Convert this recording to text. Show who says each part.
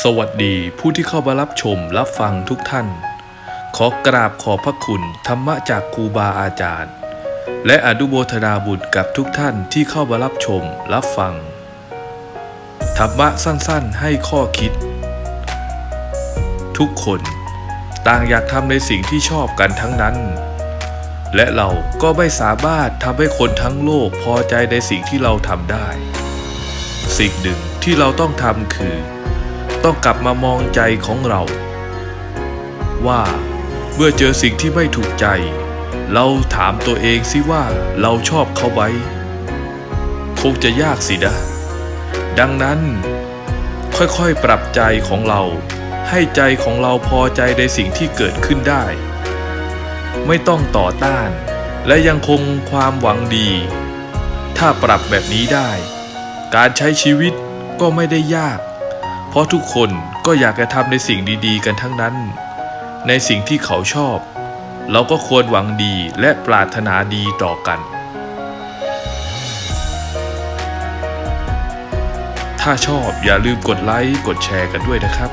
Speaker 1: สวัสดีผู้ที่เข้ามารับชมรับฟังทุกท่าน ขอกราบขอบพระคุณธรรมะจากครูบาอาจารย์ และอนุโมทนาบุญกับทุกท่านที่เข้ามารับชมรับฟัง ธรรมะสั้นๆให้ข้อคิด ทุกคนต่างอยากทำในสิ่งที่ชอบกันทั้งนั้น และเราก็ไม่สามารถทำให้คนทั้งโลกพอใจในสิ่งที่เราทำได้ สิ่งหนึ่งที่เราต้องทำคือ ต้องกลับมามองใจของเรา ว่าเมื่อเจอสิ่งที่ไม่ถูกใจ เราถามตัวเองสิว่าเราชอบเขาไหมคงจะยากสินะ ดังนั้น ค่อยๆปรับใจของเรา ให้ใจของเราพอใจในสิ่งที่เกิดขึ้นได้ ไม่ต้องต่อต้าน และยังคงความหวังดี ถ้าปรับแบบนี้ได้ การใช้ชีวิตก็ไม่ได้ยาก เพราะทุกคนก็อยากจะทำในสิ่งดีๆ กันทั้งนั้น ในสิ่งที่เขาชอบ เราก็ควรหวังดีและปรารถนาดีต่อกัน ถ้าชอบอย่าลืมกดไลค์กดแชร์กันด้วยนะครับ